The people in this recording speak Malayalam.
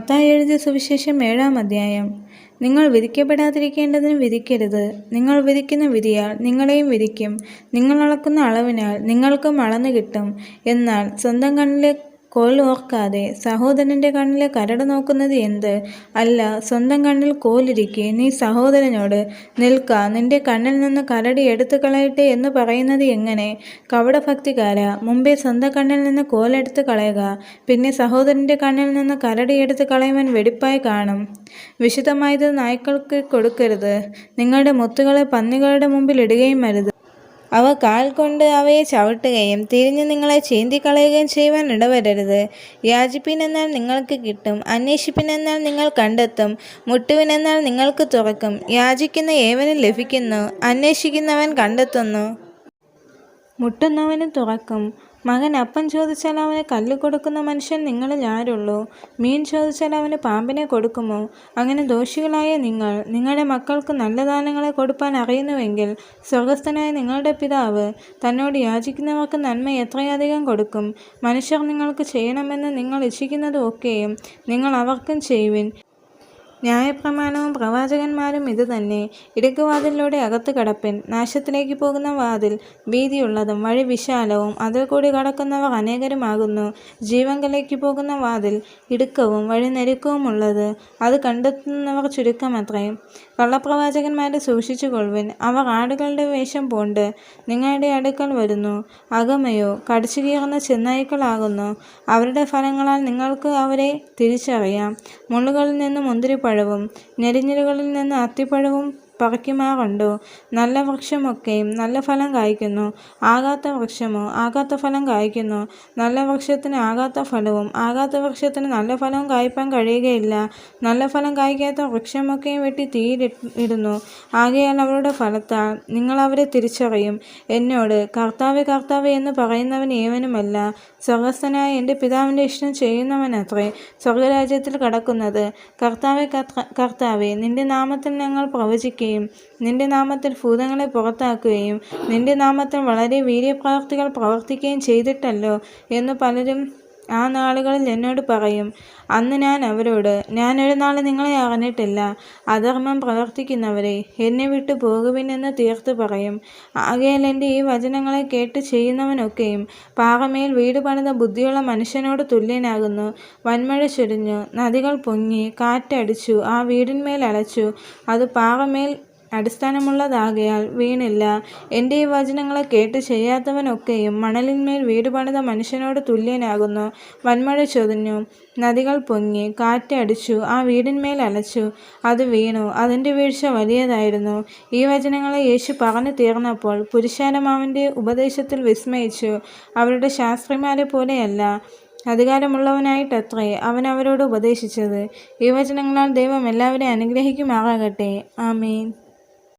മത്തായി എഴുതിയ സുവിശേഷം ഏഴാം അധ്യായം. നിങ്ങൾ വിധിക്കപ്പെടാതിരിക്കേണ്ടതിന് വിധിക്കരുത്. നിങ്ങൾ വിധിക്കുന്ന വിധിയാൽ നിങ്ങളെയും വിധിക്കും. നിങ്ങൾ അളക്കുന്ന അളവിനാൽ നിങ്ങൾക്കും അളന്നു കിട്ടും. എന്നാൽ സ്വന്തം കണ്ണിലെ കോൽ ഓർക്കാതെ സഹോദരന്റെ കണ്ണിലെ കരട് നോക്കുന്നത് എന്ത്? അല്ല സ്വന്തം കണ്ണിൽ കോലിരിക്കെ നീ സഹോദരനോട് നിൽക്ക നിന്റെ കണ്ണിൽ നിന്ന് കരടി എടുത്തു കളയട്ടെ എന്ന് പറയുന്നത് എങ്ങനെ? കവടഭക്തികാര മുമ്പേ സ്വന്തം കണ്ണിൽ നിന്ന് കോലെടുത്ത് കളയുക പിന്നെ സഹോദരന്റെ കണ്ണിൽ നിന്ന് കരടി എടുത്ത് കളയുവാൻ വെടിപ്പായി കാണും. വിശുദ്ധമായത് നായ്ക്കൾക്ക് കൊടുക്കരുത്. നിങ്ങളുടെ മുത്തുകളെ പന്നികളുടെ മുമ്പിൽ ഇടുകയും അരുത്. അവ കാൽ കൊണ്ട് അവയെ ചവിട്ടുകയും തിരിഞ്ഞ് നിങ്ങളെ ചീന്തിക്കളയുകയും ചെയ്യുവാൻ ഇടവരരുത്. യാചിപ്പിനെന്നാൽ നിങ്ങൾക്ക് കിട്ടും അന്വേഷിപ്പിനെന്നാൽ നിങ്ങൾ കണ്ടെത്തും മുട്ടുവിനെന്നാൽ നിങ്ങൾക്ക് തുറക്കും. യാചിക്കുന്ന ഏവനും ലഭിക്കുന്നു അന്വേഷിക്കുന്നവൻ കണ്ടെത്തുന്നു. മുട്ടുന്നവന് തുറക്കും മകൻ അപ്പം ചോദിച്ചാൽ അവന് കല്ല് കൊടുക്കുന്ന മനുഷ്യൻ നിങ്ങളിൽ ആരുള്ളൂ? മീൻ ചോദിച്ചാൽ അവന് പാമ്പിനെ കൊടുക്കുമോ? അങ്ങനെ ദോഷികളായ നിങ്ങൾ നിങ്ങളുടെ മക്കൾക്ക് നല്ല ദാനങ്ങളെ കൊടുക്കാൻ അറിയുന്നുവെങ്കിൽ സ്വർഗസ്ഥനായ നിങ്ങളുടെ പിതാവ് തന്നോട് യാചിക്കുന്നവർക്ക് നന്മ എത്രയധികം കൊടുക്കും? മനുഷ്യർ നിങ്ങൾക്ക് ചെയ്യണമെന്ന് നിങ്ങൾ ഇച്ഛിക്കുന്നത് ഒക്കെയും നിങ്ങൾ അവർക്കും ചെയ്യുവിൻ. ന്യായപ്രമാണവും പ്രവാചകന്മാരും ഇതുതന്നെ തന്നെ. ഇടുക്കുവാതിലിലൂടെ അകത്ത് കടപ്പൻ നാശത്തിലേക്ക് പോകുന്ന വാതിൽ വീതിയുള്ളതും വഴി വിശാലവും അതിൽ കൂടി കടക്കുന്നവർ അനേകരുമാകുന്നു. ജീവങ്കലേക്ക് പോകുന്ന വാതിൽ ഇടുക്കവും വഴി ഞെരുക്കവുമുള്ളത് അത് കണ്ടെത്തുന്നവർ ചുരുക്കമത്രേ. കള്ളപ്രവാചകന്മാരെ സൂക്ഷിച്ചു കൊള്ളുവിൻ അവർ ആടുകളുടെ വേഷം പൂണ്ട് നിങ്ങളുടെ അടുക്കൽ വരുന്നു. അകമയോ കടിച്ചു കീറുന്ന ചെന്നായ്ക്കളാകുന്നു. അവരുടെ ഫലങ്ങളാൽ നിങ്ങൾക്ക് അവരെ തിരിച്ചറിയാം. മുള്ളുകളിൽ നിന്ന് മുന്തിരിപ്പഴവും ഞെരിഞ്ഞിലുകളിൽ നിന്ന് അത്തിപ്പഴവും പറിക്കുമാറുണ്ടോ? നല്ല വൃക്ഷമൊക്കെയും നല്ല ഫലം കായ്ക്കുന്നു. ആകാത്ത വൃക്ഷമോ? ആകാത്ത ഫലം കായ്ക്കുന്നു. നല്ല വൃക്ഷത്തിന് ആകാത്ത ഫലവും ആകാത്ത വൃക്ഷത്തിന് നല്ല ഫലവും കായ്പാൻ കഴിയുകയില്ല. നല്ല ഫലം കായ്ക്കാത്ത വൃക്ഷമൊക്കെയും വെട്ടി തീയിലിട്ട് ഇടുന്നു. ആകയാൽ അവരുടെ ഫലത്താൽ നിങ്ങൾ അവരെ തിരിച്ചറിയും. എന്നോട് കർത്താവ് കർത്താവ് എന്ന് പറയുന്നവൻ ഏവനുമല്ല. സ്വർഗസ്ഥനായ എന്റെ പിതാവിന്റെ ഇഷ്ടം ചെയ്യുന്നവനത്രേ സ്വർഗരാജ്യത്തിൽ കടക്കുന്നത്. കർത്താവെ കർത്താവെ നിന്റെ നാമത്തിൽ ഞങ്ങൾ പ്രവചിക്കുകയും നിന്റെ നാമത്തിൽ ഭൂതങ്ങളെ പുറത്താക്കുകയും നിന്റെ നാമത്തിൽ വളരെ വീര്യപ്രവർത്തികൾ പ്രവർത്തിക്കുകയും ചെയ്തിട്ടല്ലോ എന്ന് പലരും ആ നാളുകളിൽ എന്നോട് പറയും അന്ന് ഞാൻ അവരോട് ഞാനൊരു നാൾ നിങ്ങളെ അറിഞ്ഞിട്ടില്ല. അധർമ്മം പ്രവർത്തിക്കുന്നവരെ എന്നെ വിട്ടു പോകുവിനെന്ന് തീർത്ത് പറയും. ആകയാൽ എന്റെ ഈ വചനങ്ങളെ കേട്ട് ചെയ്യുന്നവനൊക്കെയും പാറമേൽ വീട് പണിത ബുദ്ധിയുള്ള മനുഷ്യനോട് തുല്യനാകുന്നു. വന്മഴ ചൊരിഞ്ഞു നദികൾ പൊങ്ങി കാറ്റടിച്ചു ആ വീടിന്മേൽ അലച്ചു. അത് പാറമേൽ അടിസ്ഥാനമുള്ളതാകയാൽ വീണില്ല. എന്റെ ഈ വചനങ്ങളെ കേട്ട് ചെയ്യാത്തവനൊക്കെയും മണലിന്മേൽ വീട് പണിത മനുഷ്യനോട് തുല്യനാകുന്നു. വൻമഴ ചൊതിഞ്ഞു. നദികൾ പൊങ്ങി. കാറ്റടിച്ചു ആ വീടിന്മേൽ അലച്ചു. അത് വീണു. അതിന്റെ വീഴ്ച വലിയതായിരുന്നു. ഈ വചനങ്ങളെ യേശു പറഞ്ഞു തീർന്നപ്പോൾ പുരുഷാരമാവിന്റെ ഉപദേശത്തിൽ വിസ്മയിച്ചു. അവരുടെ ശാസ്ത്രിമാരെ പോലെയല്ല. അധികാരമുള്ളവനായിട്ടത്രേ അവൻ അവരോട് ഉപദേശിച്ചത്. ഈ വചനങ്ങളാൽ ദൈവം എല്ലാവരെയും അനുഗ്രഹിക്കുമാറാകട്ടെ. ആമീൻ.